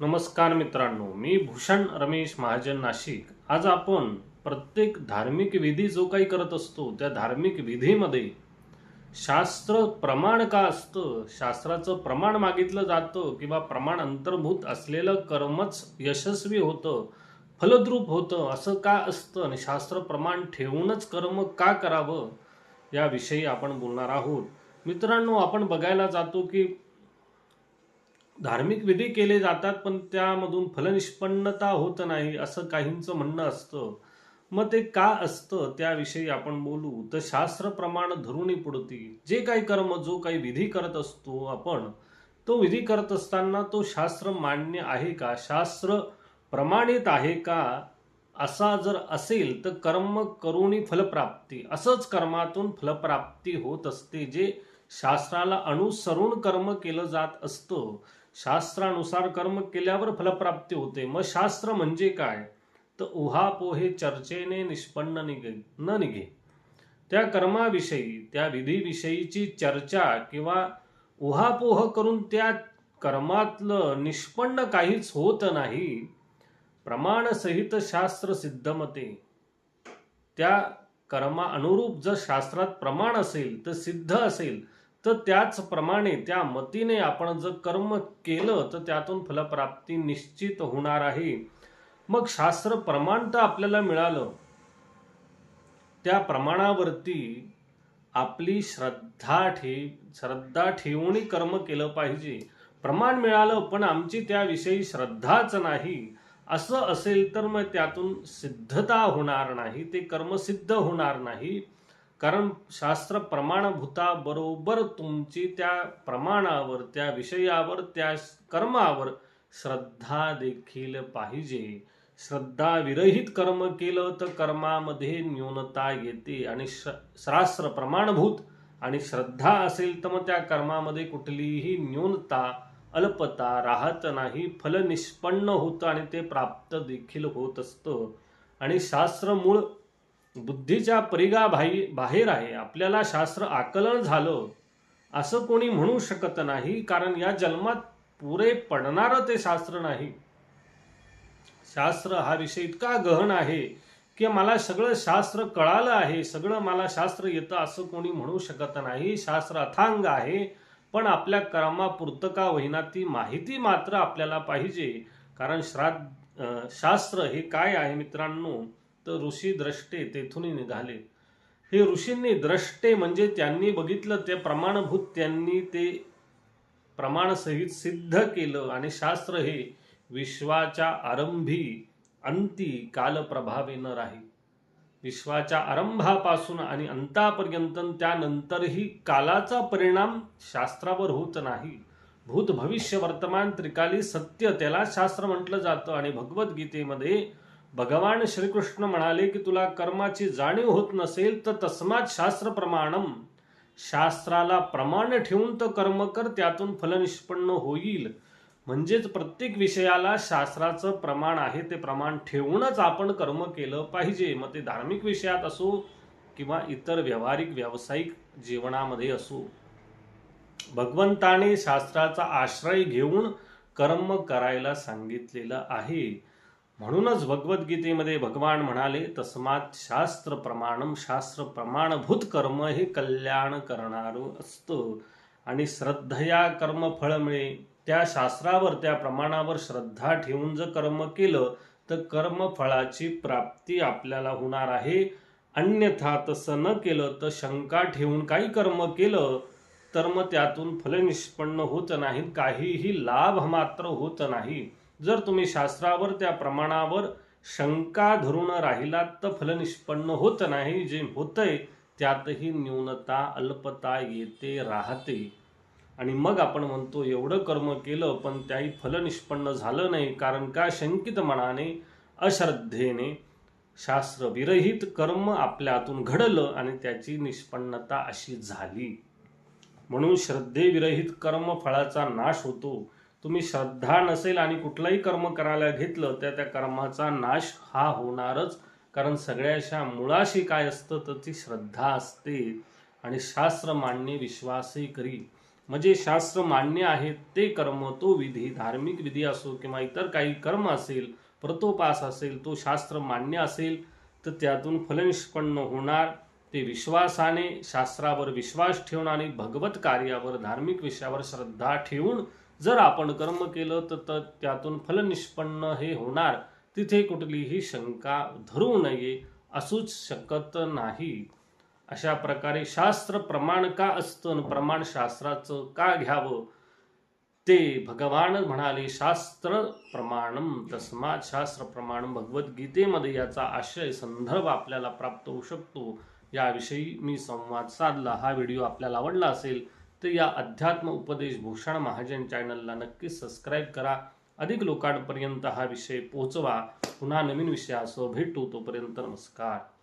नमस्कार मित्रांनो मी भूषण रमेश महाजन नाशिक. आज आपण प्रत्येक धार्मिक विधी जो काही करत असतो त्या धार्मिक विधीमध्ये शास्त्र प्रमाण का असतं? शास्त्राचं प्रमाण मागितलं जातं किंवा प्रमाण अंतर्भूत असलेलं कर्मच यशस्वी होतं फलद्रूप होतं असं का असतं? आणि शास्त्र प्रमाण ठेवूनच कर्म का करावं? याविषयी आपण बोलणार आहोत. मित्रांनो आपण बघायला जातो की धार्मिक विधी केले जातात पण त्यामधून फलनिष्पन्नता होत नाही असं काहींचं म्हणणं असतं. मग ते का असतं त्याविषयी आपण बोलू. तर शास्त्र प्रमाण धरुणी पुढती जे काही कर्म जो काही विधी करत असतो आपण तो विधी करत असताना तो शास्त्र मान्य आहे का? शास्त्र प्रमाणित आहे का? असा जर असेल तर कर्म करुणी फलप्राप्ती. असंच कर्मातून फलप्राप्ती होत असते जे शास्त्राला अनुसरून कर्म केलं जात असतं. शास्त्रानुसार कर्म केल्यावर फलप्राप्ती होते. मग शास्त्र म्हणजे काय? तर उहापोहे चर्चेने निष्पन्न निघे न निघे. त्या कर्माविषयी त्या विधीविषयीची चर्चा किंवा उहापोह करून त्या कर्मातलं निष्पन्न काहीच होत नाही प्रमाणसहित शास्त्र सिद्धमते. त्या कर्मा अनुरूप जर शास्त्रात प्रमाण असेल तर सिद्ध असेल. तर त्याचप्रमाणे त्या मतीने आपण जर कर्म केलं तर त्यातून फलप्राप्ती निश्चित होणार आहे. मग शास्त्र प्रमाण तर आपल्याला मिळालं. त्या प्रमाणावरती आपली श्रद्धा ठेव श्रद्धा ठेवून कर्म केलं पाहिजे. प्रमाण मिळालं पण आमची त्याविषयी श्रद्धाच नाही. असं असेल तर मग त्यातून सिद्धता होणार नाही ते कर्म सिद्ध होणार नाही. कारण शास्त्र प्रमाणभूता बरोबर तुमची त्या प्रमाणावर त्या विषयावर त्या कर्मावर श्रद्धा देखील पाहिजे. श्रद्धा विरहित कर्म केलं तर कर्मामध्ये न्यूनता येते आणि श शास्त्र प्रमाणभूत आणि श्रद्धा असेल तर मग त्या कर्मामध्ये कुठलीही न्यूनता अल्पता राहत नाही. फल निष्पन्न होतं आणि ते प्राप्त देखील होत असतं. आणि शास्त्र मूळ बुद्धीच्या परिगा भाई बाहेर आहे. आपल्याला शास्त्र आकलन झालं. असं कोणी म्हणू शकत नाही. कारण या जन्मात पुरे पडणारं ते शास्त्र नाही. शास्त्र हा विषय इतका गहन आहे की मला सगळं शास्त्र कळालं आहे. सगळं मला शास्त्र येतं असं कोणी म्हणू शकत नाही. शास्त्र अथांग आहे. पण आपल्या कर्मापुरतं का होईना ती माहिती मात्र आपल्याला पाहिजे. कारण श्राद्ध शास्त्र हे काय आहे मित्रांनो? तर ऋषी द्रष्टे तेथून निघाले. हे ऋषींनी द्रष्टे म्हणजे त्यांनी बघितलं ते प्रमाणभूत त्यांनी ते प्रमाणसहित सिद्ध केलं आणि शास्त्र हे विश्वाच्या आरंभी अंती कालप्रभावे न राही. विश्वाच्या आरंभापासून आणि अंतापर्यंत त्यानंतरही कालाचा परिणाम शास्त्रावर होत नाही. भूत भविष्य वर्तमान त्रिकाली सत्य त्याला शास्त्र म्हटलं जातं आणि भगवद्गीतेमध्ये भगवान श्रीकृष्ण म्हणाले की तुला कर्माची जाणीव होत नसेल तर तस्मात शास्त्र प्रमाणम. शास्त्राला प्रमाण ठेवून तर कर्म कर त्यातून फल निष्पन्न होईल. म्हणजेच प्रत्येक विषयाला शास्त्राचं प्रमाण आहे ते प्रमाण ठेवूनच आपण कर्म केलं पाहिजे. मग ते धार्मिक विषयात असो किंवा इतर व्यावहारिक व्यावसायिक जीवनामध्ये असो. भगवंताने शास्त्राचा आश्रय घेऊन कर्म करायला सांगितलेलं आहे. म्हणूनच भगवद्गीतेमध्ये भगवान म्हणाले तस्मात शास्त्र प्रमाणम शास्त्र प्रमाणभूत कर्म हे कल्याण करणारं असतं. आणि श्रद्धया कर्म फळ मिळे. त्या शास्त्रावर त्या प्रमाणावर श्रद्धा ठेवून जर कर्म केलं तर कर्मफळाची प्राप्ती आपल्याला होणार आहे. अन्यथा तसं न केलं तर शंका ठेवून काही कर्म केलं तर मग त्यातून फल निष्पन्न होत नाही काहीही लाभ मात्र होत नाही. जर तुम्ही शास्त्रावर त्या प्रमाणावर शंका धरून राहिलात तर फल निष्पन्न होत नाही. जे होतंय त्यातही न्यूनता अल्पता येते राहते. आणि मग आपण म्हणतो एवढं कर्म केलं पण त्याही फल निष्पन्न झालं नाही. कारण का? शंकित मनाने अश्रद्धेने शास्त्रविरहित कर्म आपल्यातून घडलं आणि त्याची निष्पन्नता अशी झाली. म्हणून श्रद्धेविरहित कर्म फळाचा नाश होतो. तुम्ही श्रद्धा नसेल आणि कुठलंही कर्म करायला घेतलं तर त्या कर्माचा नाश हा होणारच. कारण सगळ्याशा मुळाशी काय असतं तर ती श्रद्धा असते. आणि शास्त्र मान्य विश्वासही करी. म्हणजे शास्त्र मान्य आहे ते कर्म तो विधी धार्मिक विधी असो किंवा इतर काही कर्म असेल प्रतोपास असेल तो शास्त्र मान्य असेल तर त्यातून फलनिष्पन्न होणार. ते विश्वासाने शास्त्रावर विश्वास ठेवून आणि भगवत कार्यावर धार्मिक विषयावर श्रद्धा ठेवून जर आपण कर्म केलं तर तर त्यातून फलनिष्पन्न हे होणार. तिथे कुठलीही शंका धरू नये असूच शकत नाही. अशा प्रकारे शास्त्र प्रमाण का असतं प्रमाण शास्त्राचं का घ्यावं? ते भगवान म्हणाले शास्त्र प्रमाणम तस्मात शास्त्र प्रमाणम भगवद्गीतेमध्ये याचा आशय संदर्भ आपल्याला प्राप्त होऊ शकतो. याविषयी मी संवाद साधला. हा व्हिडिओ आपल्याला आवडला असेल तर या अध्यात्म उपदेश भूषण महाजन चॅनलला नक्की सबस्क्राईब करा. अधिक लोकांपर्यंत हा विषय पोहोचवा. पुन्हा नवीन विषयासह भेटू तोपर्यंत नमस्कार.